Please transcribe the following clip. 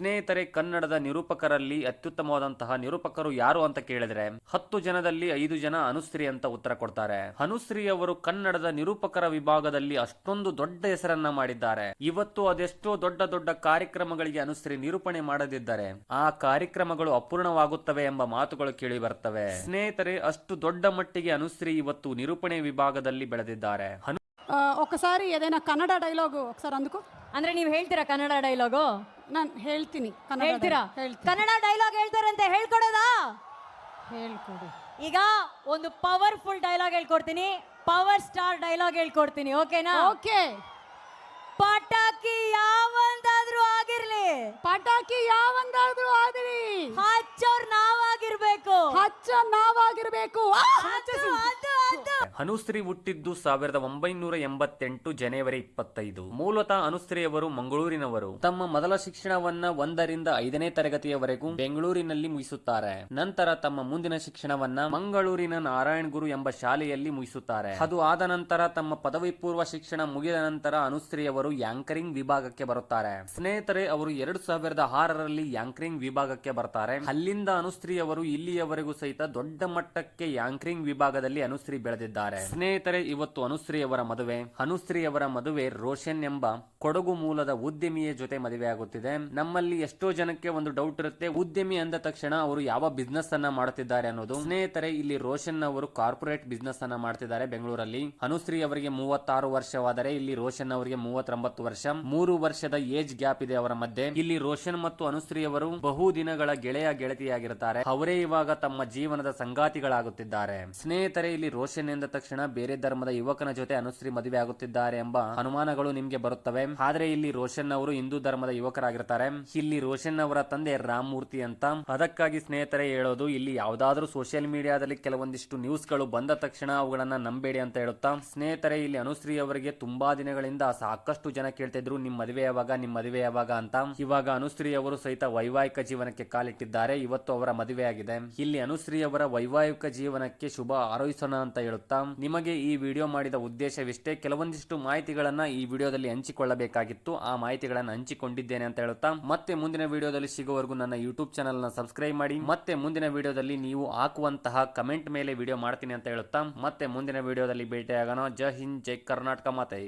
ಸ್ನೇಹಿತರೆ ಕನ್ನಡದ ನಿರೂಪಕರಲ್ಲಿ ಅತ್ಯುತ್ತಮವಾದಂತಹ ನಿರೂಪಕರು ಯಾರು ಅಂತ ಕೇಳಿದ್ರೆ ಹತ್ತು ಜನದಲ್ಲಿ ಐದು ಜನ ಅನುಶ್ರೀ ಅಂತ ಉತ್ತರ ಕೊಡ್ತಾರೆ ಅನುಶ್ರೀ ಅವರು ಕನ್ನಡದ ನಿರೂಪಕರ ವಿಭಾಗದಲ್ಲಿ ಅಷ್ಟೊಂದು ದೊಡ್ಡ ಹೆಸರನ್ನ ಮಾಡಿದ್ದಾರೆ ಇವತ್ತು ಅದೆಷ್ಟೋ ದೊಡ್ಡ ದೊಡ್ಡ ಕಾರ್ಯಕ್ರಮಗಳಿಗೆ ಅನುಶ್ರೀ ನಿರೂಪಣೆ ಮಾಡದಿದ್ದರೆ ಆ ಕಾರ್ಯಕ್ರಮಗಳು ಅಪೂರ್ಣವಾಗುತ್ತವೆ ಎಂಬ ಮಾತುಗಳು ಕೇಳಿ ಬರ್ತವೆ ಸ್ನೇಹಿತರೆ ಅಷ್ಟು ದೊಡ್ಡ ಮಟ್ಟಿಗೆ ಅನುಶ್ರೀ ಇವತ್ತು ನಿರೂಪಣೆ ವಿಭಾಗದಲ್ಲಿ ಬೆಳೆದಿದ್ದಾರೆ ಅನು- ఆ, ఒకసారి ఏదైనా కన్నడ డైలాగు ఒకసారి అందుకు ಅಂದ್ರೆ ನೀವು ಹೇಳ್ತೀರಾ ಕನ್ನಡ ಡೈಲಾಗು? ನಾನು ಹೇಳ್ತೀನಿ ಕನ್ನಡ ಹೇಳ್ತೀರಾ? ಹೇಳ್ತೀನಿ. ಕನ್ನಡ ಡೈಲಾಗ್ ಹೇಳ್ತಾರಂತೆ ಹೇಳ್ಕೊಡೋದಾ? ಹೇಳ್ಕೊಡಿ. ಈಗ ಒಂದು ಪವರ್ಫುಲ್ ಡೈಲಾಗ್ ಹೇಳ್ಕೊಡ್ತೀನಿ ಪವರ್ ಸ್ಟಾರ್ ಡೈಲಾಗ್ ಹೇಳ್ಕೊಡ್ತೀನಿ ಓಕೆನಾ? ಓಕೆ. ಪಟಾಕಿ ಯಾವಂದಾದ್ರೂ ಆಗಿರ್ಲಿ. ಪಟಾಕಿ ಯಾವಂದಾದ್ರೂ ಆದಿರಿ ನಾವಾಗಿರ್ಬೇಕು ಹಚ್ಚ ನಾವಾಗಿರಬೇಕು. ಅನುಶ್ರೀ ಹುಟ್ಟಿದ್ದು ಸಾವಿರದ ಒಂಬೈನೂರ ಎಂಬತ್ತೆಂಟು ಜನವರಿ ಇಪ್ಪತ್ತೈದು. ಮೂಲತಃ ಅನುಶ್ರೀ ಅವರು ಮಂಗಳೂರಿನವರು. ತಮ್ಮ ಮೊದಲ ಶಿಕ್ಷಣವನ್ನ ಒಂದರಿಂದ ಐದನೇ ತರಗತಿಯವರೆಗೂ ಬೆಂಗಳೂರಿನಲ್ಲಿ ಮುಗಿಸುತ್ತಾರೆ. ನಂತರ ತಮ್ಮ ಮುಂದಿನ ಶಿಕ್ಷಣವನ್ನ ಮಂಗಳೂರಿನ ನಾರಾಯಣ ಗುರು ಎಂಬ ಶಾಲೆಯಲ್ಲಿ ಮುಗಿಸುತ್ತಾರೆ. ಅದು ಆದ ನಂತರ ತಮ್ಮ ಪದವಿ ಪೂರ್ವ ಶಿಕ್ಷಣ ಮುಗಿದ ನಂತರ ಅನುಶ್ರೀ ಅವರು ಯಾಂಕರಿಂಗ್ ವಿಭಾಗಕ್ಕೆ ಬರುತ್ತಾರೆ. ಸ್ನೇಹಿತರೆ ಅವರು ಎರಡು ಸಾವಿರದ ಆರರಲ್ಲಿ ಯಾಂಕರಿಂಗ್ ವಿಭಾಗಕ್ಕೆ ಬರ್ತಾರೆ. ಅಲ್ಲಿಂದ ಅನುಶ್ರೀ ಅವರು ಇಲ್ಲಿಯವರೆಗೂ ಸಹಿತ ದೊಡ್ಡ ಮಟ್ಟಕ್ಕೆ ಯಾಂಕರಿಂಗ್ ವಿಭಾಗದಲ್ಲಿ ಅನುಶ್ರೀ ಬೆಳೆದಿದ್ದಾರೆ. ಸ್ನೇಹಿತರೆ, ಇವತ್ತು ಅನುಶ್ರೀ ಅವರ ಮದುವೆ. ಅನುಶ್ರೀ ಅವರ ಮದುವೆ ರೋಷನ್ ಎಂಬ ಕೊಡಗು ಮೂಲದ ಉದ್ಯಮಿಯ ಜೊತೆ ಮದುವೆ ಆಗುತ್ತಿದೆ. ನಮ್ಮಲ್ಲಿ ಎಷ್ಟೋ ಜನಕ್ಕೆ ಒಂದು ಡೌಟ್ ಇರುತ್ತೆ. ಉದ್ಯಮಿ ಅಂದ ತಕ್ಷಣ ಅವರು ಯಾವ ಬಿಸ್ನೆಸ್ ಅನ್ನ ಮಾಡುತ್ತಿದ್ದಾರೆ ಅನ್ನೋದು. ಸ್ನೇಹಿತರೆ, ಇಲ್ಲಿ ರೋಷನ್ ಅವರು ಕಾರ್ಪೊರೇಟ್ ಬಿಸ್ನೆಸ್ ಅನ್ನ ಮಾಡ್ತಿದ್ದಾರೆ ಬೆಂಗಳೂರಲ್ಲಿ. ಅನುಶ್ರೀ ಅವರಿಗೆ ಮೂವತ್ತಾರು ವರ್ಷವಾದರೆ ಇಲ್ಲಿ ರೋಷನ್ ಅವರಿಗೆ ಮೂವತ್ತೊಂಬತ್ತು ವರ್ಷ. ಮೂರು ವರ್ಷದ ಏಜ್ ಗ್ಯಾಪ್ ಇದೆ ಅವರ ಮಧ್ಯೆ. ಇಲ್ಲಿ ರೋಷನ್ ಮತ್ತು ಅನುಶ್ರೀ ಅವರು ಬಹು ದಿನಗಳ ಗೆಳೆಯ ಗೆಳತಿಯಾಗಿರುತ್ತಾರೆ. ಅವರೇ ಇವಾಗ ತಮ್ಮ ಜೀವನದ ಸಂಗಾತಿಗಳಾಗುತ್ತಿದ್ದಾರೆ. ಸ್ನೇಹಿತರೆ, ಇಲ್ಲಿ ರೋಷನ್ ಎಂದ ತಕ್ಷಣ ಬೇರೆ ಧರ್ಮದ ಯುವಕನ ಜೊತೆ ಅನುಶ್ರೀ ಮದುವೆ ಆಗುತ್ತಿದ್ದಾರೆ ಎಂಬ ಅನುಮಾನಗಳು ನಿಮ್ಗೆ ಬರುತ್ತವೆ. ಆದ್ರೆ ಇಲ್ಲಿ ರೋಷನ್ ಅವರು ಹಿಂದೂ ಧರ್ಮದ ಯುವಕರಾಗಿರ್ತಾರೆ. ಇಲ್ಲಿ ರೋಷನ್ ಅವರ ತಂದೆ ರಾಮಮೂರ್ತಿ ಅಂತ. ಅದಕ್ಕಾಗಿ ಸ್ನೇಹಿತರೆ ಹೇಳೋದು, ಇಲ್ಲಿ ಯಾವ್ದಾದ್ರೂ ಸೋಷಿಯಲ್ ಮೀಡಿಯಾದಲ್ಲಿ ಕೆಲವೊಂದಿಷ್ಟು ನ್ಯೂಸ್ಗಳು ಬಂದ ತಕ್ಷಣ ಅವುಗಳನ್ನ ನಂಬೇಡಿ ಅಂತ ಹೇಳುತ್ತಾ. ಸ್ನೇಹಿತರೆ, ಇಲ್ಲಿ ಅನುಶ್ರೀ ಅವರಿಗೆ ತುಂಬಾ ದಿನಗಳಿಂದ ಸಾಕಷ್ಟು ಜನ ಕೇಳ್ತಿದ್ರು, ನಿಮ್ ಮದುವೆ ಯಾವಾಗ, ನಿಮ್ ಮದುವೆ ಯಾವಾಗ? ಅಂತ. ಇವಾಗ ಅನುಶ್ರೀ ಅವರು ಸಹಿತ ವೈವಾಹಿಕ ಜೀವನಕ್ಕೆ ಕಾಲಿಟ್ಟಿದ್ದಾರೆ. ಇವತ್ತು ಅವರ ಮದುವೆ ಆಗಿದೆ ಇಲ್ಲಿ ಅನುಶ್ರೀ ಅವರ ವೈವಾಹಿಕ ಜೀವನಕ್ಕೆ ಶುಭ ಆರೋಹಿಸೋಣ ಅಂತ ಹೇಳುತ್ತಾ, ನಿಮಗೆ ಈ ವಿಡಿಯೋ ಮಾಡಿದ ಉದ್ದೇಶವಿಷ್ಟೇ, ಕೆಲವೊಂದಿಷ್ಟು ಮಾಹಿತಿಗಳನ್ನ ಈ ವಿಡಿಯೋದಲ್ಲಿ ಹಂಚಿಕೊಳ್ಳಬೇಕಾಗಿತ್ತು. ಆ ಮಾಹಿತಿಗಳನ್ನು ಹಂಚಿಕೊಂಡಿದ್ದೇನೆ ಅಂತ ಹೇಳುತ್ತಾ, ಮತ್ತೆ ಮುಂದಿನ ವಿಡಿಯೋದಲ್ಲಿ ಸಿಗುವವರೆಗೂ ನನ್ನ ಯೂಟ್ಯೂಬ್ ಚಾನಲ್ನ ಸಬ್ಸ್ಕ್ರೈಬ್ ಮಾಡಿ, ಮತ್ತೆ ಮುಂದಿನ ವಿಡಿಯೋದಲ್ಲಿ ನೀವು ಹಾಕುವಂತಹ ಕಮೆಂಟ್ ಮೇಲೆ ವಿಡಿಯೋ ಮಾಡ್ತೀನಿ ಅಂತ ಹೇಳುತ್ತಾ, ಮತ್ತೆ ಮುಂದಿನ ವಿಡಿಯೋದಲ್ಲಿ ಭೇಟಿಯಾಗೋಣ. ಜೈ ಹಿಂದ್, ಜೈ ಕರ್ನಾಟಕ ಮಾತೆ.